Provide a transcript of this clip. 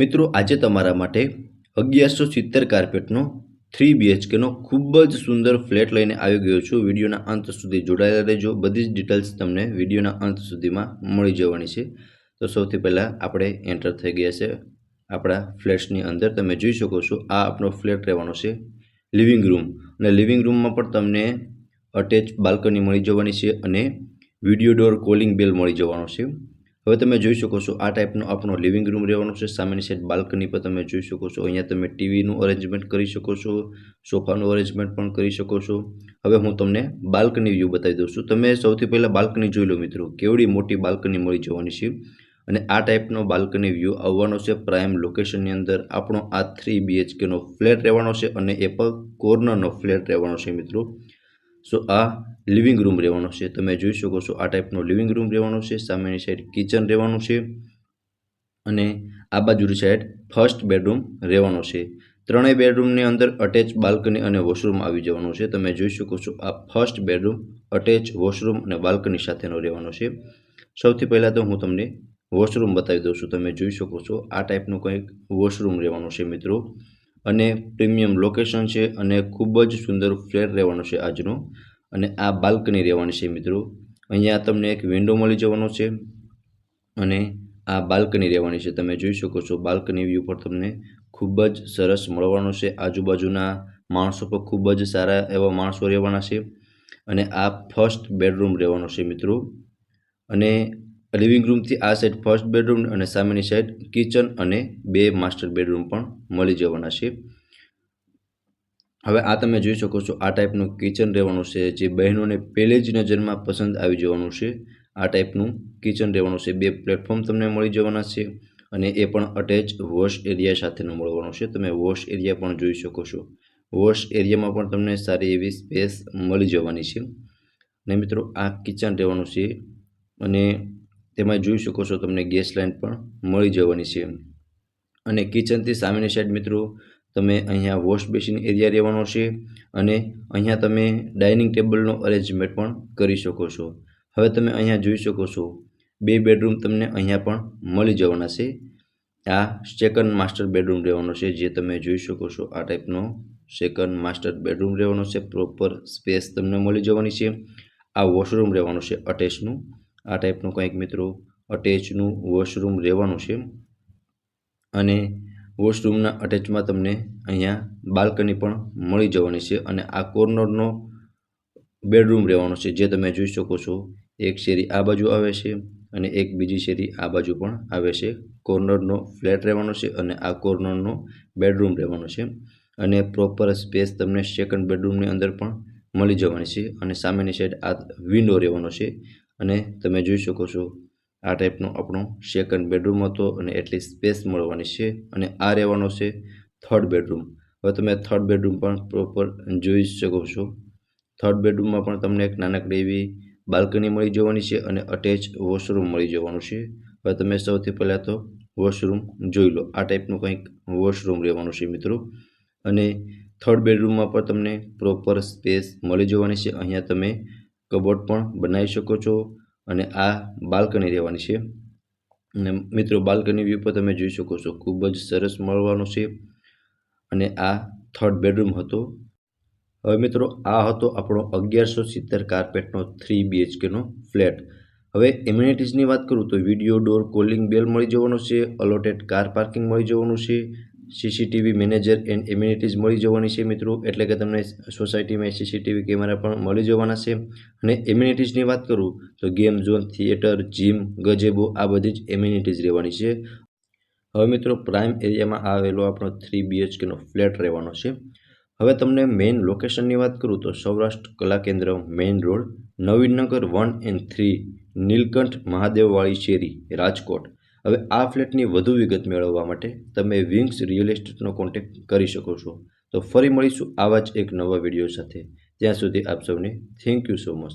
મિત્રો, આજે તમારા માટે અગિયારસો સિત્તેર કાર્પેટનો થ્રી બીએચકેનો ખૂબ જ સુંદર ફ્લેટ લઈને આવી ગયો છું. વિડીયોના અંત સુધી જોડાયેલા રહેજો. બધી જ ડિટેલ્સ તમને વિડીયોના અંત સુધીમાં મળી જવાની છે. તો સૌથી પહેલાં આપણે એન્ટર થઈ ગયા છે. આપણા ફ્લેટ્સની અંદર તમે જોઈ શકો છો, આ આપણો ફ્લેટ રહેવાનો છે લિવિંગ રૂમ. અને લિવિંગ રૂમમાં પણ તમને અટેચ બાલ્કની મળી જવાની છે અને વીડિયો ડોર કોલિંગ બેલ મળી જવાનો છે. હવે તમે જોઈ શકો છો આ ટાઈપનો આપણો લિવિંગ રૂમ રહેવાનો છે. સામેની સાઈડ બાલ્કની પર તમે જોઈ શકો છો. અહીંયા તમે ટીવીનું અરેન્જમેન્ટ કરી શકો છો. સોફાનું અરેન્જમેન્ટ પણ કરી શકો છો. હવે હું તમને બાલ્કની વ્યૂ બતાવી દઉં છું. તમે સૌથી પહેલાં બાલ્કની જોઈ લો મિત્રો. કેવડી મોટી બાલ્કની મળી જવાની છે. અને આ ટાઈપનો બાલ્કની વ્યૂ આવવાનો છે પ્રાઇમ લોકેશનની અંદર. આપણો આ થ્રી બીએચકેનો ફ્લેટ રહેવાનો છે અને એ પણ કોર્નરનો ફ્લેટ રહેવાનો છે મિત્રો. સો આ લિવિંગ રૂમ રહેવાનો છે. તમે જોઈ શકો છો આ ટાઈપનો લિવિંગ રૂમ રહેવાનો છે. સામેની સાઈડ કિચન રહેવાનું છે અને આ બાજુની સાઈડ ફર્સ્ટ બેડરૂમ રહેવાનો છે. ત્રણેય બેડરૂમની અંદર અટેચ બાલ્કની અને વોશરૂમ આવી જવાનું છે. તમે જોઈ શકો છો આ ફર્સ્ટ બેડરૂમ અટેચ વોશરૂમ અને બાલ્કની સાથેનો રહેવાનો છે. સૌથી પહેલાં તો હું તમને વોશરૂમ બતાવી દઉં છું. તમે જોઈ શકો છો આ ટાઈપનું કંઈક વોશરૂમ રહેવાનું છે મિત્રો. અને પ્રીમિયમ લોકેશન છે અને ખૂબ જ સુંદર ફ્લેટ રહેવાનો છે આજનો. અને આ બાલ્કની રહેવાની છે મિત્રો. અહીંયા તમને એક વિન્ડો મળી જવાનો છે અને આ બાલ્કની રહેવાની છે. તમે જોઈ શકો છો બાલ્કની વ્યૂ પર તમને ખૂબ જ સરસ મળવાનો છે. આજુબાજુના માણસો પર ખૂબ જ સારા એવા માણસો રહેવાના છે. અને આ ફર્સ્ટ બેડરૂમ રહેવાનો છે મિત્રો. અને લિવિંગ રૂમથી આ સાઈડ ફર્સ્ટ બેડરૂમ અને સામેની સાઈડ કિચન અને બે માસ્ટર બેડરૂમ પણ મળી જવાના છે. હવે આ તમે જોઈ શકો છો, આ ટાઈપનું કિચન રહેવાનું છે, જે બહેનોને પહેલી જ નજરમાં પસંદ આવી જવાનું છે. આ ટાઈપનું કિચન રહેવાનું છે, બે પ્લેટફોર્મ તમને મળી જવાના છે અને એ પણ અટેચ વોશ એરિયા સાથેનું મળવાનું છે. તમે વોશ એરિયા પણ જોઈ શકો છો. વોશ એરિયામાં પણ તમને સારી એવી સ્પેસ મળી જવાની છે. અને મિત્રો, આ કિચન રહેવાનું છે અને તેમાં જોઈ શકો છો તમને ગેસ લાઇન પણ મળી જવાની છે. અને કિચનથી સામેની સાઈડ મિત્રો, તમે અહીંયા વોશ બેસિન એરિયા રહેવાનો છે અને અહીંયા તમે ડાઇનિંગ ટેબલનો અરેન્જમેન્ટ પણ કરી શકો છો. હવે તમે અહીંયા જોઈ શકો છો, બે બેડરૂમ તમને અહીંયા પણ મળી જવાના છે. આ સેકન્ડ માસ્ટર બેડરૂમ રહેવાનો છે, જે તમે જોઈ શકો છો આ ટાઈપનો સેકન્ડ માસ્ટર બેડરૂમ રહેવાનો છે. પ્રોપર સ્પેસ તમને મળી જવાની છે. આ વોશરૂમ રહેવાનું છે અટેચનું આ ટાઈપનું કંઈક મિત્રો અટેચનું વોશરૂમ રહેવાનું છે. અને વોશરૂમના અટેચમાં તમને અહીંયા બાલ્કની પણ મળી જવાની છે અને આ કોર્નરનો બેડરૂમ રહેવાનો છે, જે તમે જોઈ શકો છો. એક શેરી આ બાજુ આવે છે અને એક બીજી શેરી આ બાજુ પણ આવે છે. કોર્નરનો ફ્લેટ રહેવાનો છે અને આ કોર્નરનો બેડરૂમ રહેવાનો છે. અને પ્રોપર સ્પેસ તમને સેકન્ડ બેડરૂમની અંદર પણ મળી જવાની છે અને સામેની સાઈડ આ વિન્ડો રહેવાનો છે. અને તમે જોઈ શકો છો, આ ટાઈપનો આપણો સેકન્ડ બેડરૂમ હતો અને એટલી સ્પેસ મળવાની છે અને આ રહેવાનો છે થર્ડ બેડરૂમ હવે તમે થર્ડ બેડરૂમ પણ પ્રોપર જોઈ શકો છો. થર્ડ બેડરૂમમાં પણ તમને એક નાનકડી એવી બાલ્કની મળી જવાની છે અને અટેચ વોશરૂમ મળી જવાનું છે. હવે તમે સૌથી પહેલાં તો વોશરૂમ જોઈ લો. આ ટાઈપનું કંઈક વોશરૂમ રહેવાનું છે મિત્રો. અને થર્ડ બેડરૂમમાં પણ તમને પ્રોપર સ્પેસ મળી જવાની છે. અહીંયા તમે કબોર્ડ પણ બનાવી શકો છો અને આ બાલ્કની રહેવાની છે. અને મિત્રો, બાલ્કની વ્યૂ પર તમે જોઈ શકો છો, ખૂબ જ સરસ મળવાનો છે. અને આ થર્ડ બેડરૂમ હતો. હવે મિત્રો, આ હતો આપણો અગિયારસો સિત્તેર કાર્પેટનો થ્રી બીએચકેનો ફ્લેટ હવે એમ્યુનિટીઝની વાત કરું તો વીડિયો ડોર કોલિંગ બેલ મળી જવાનો છે અલોટેડ કાર પાર્કિંગ મળી જવાનું છે સીસીટીવી મેનેજર એન્ડ ઇમ્યુનિટીઝ મળી જવાની છે મિત્રો. એટલે કે તમને સોસાયટીમાં સીસીટીવી કેમેરા પણ મળી જવાના છે. અને ઇમ્યુનિટીઝની વાત કરું તો game, zone, theatre, gym, gazebo આ બધી જ ઇમ્યુનિટીઝ રહેવાની છે. હવે મિત્રો પ્રાઇમ એરિયામાં આવેલો આપણો થ્રી બીએચકેનો ફ્લેટ રહેવાનો છે. હવે તમને મેઇન લોકેશનની વાત કરું તો Saurashtra Kala Kendra main road Navinagar one and three Nilkanth મહાદેવવાળી શેરી, રાજકોટ. હવે આ ફ્લેટની વધુ વિગત મેળવવા માટે તમે વિંગ્સ રિયલ એસ્ટેટનો કોન્ટેક્ટ કરી શકો છો. તો ફરી મળીશું આવા જ એક નવા વીડિયો સાથે. ત્યાં સુધી આપ સૌને થેન્ક યુ સો મચ.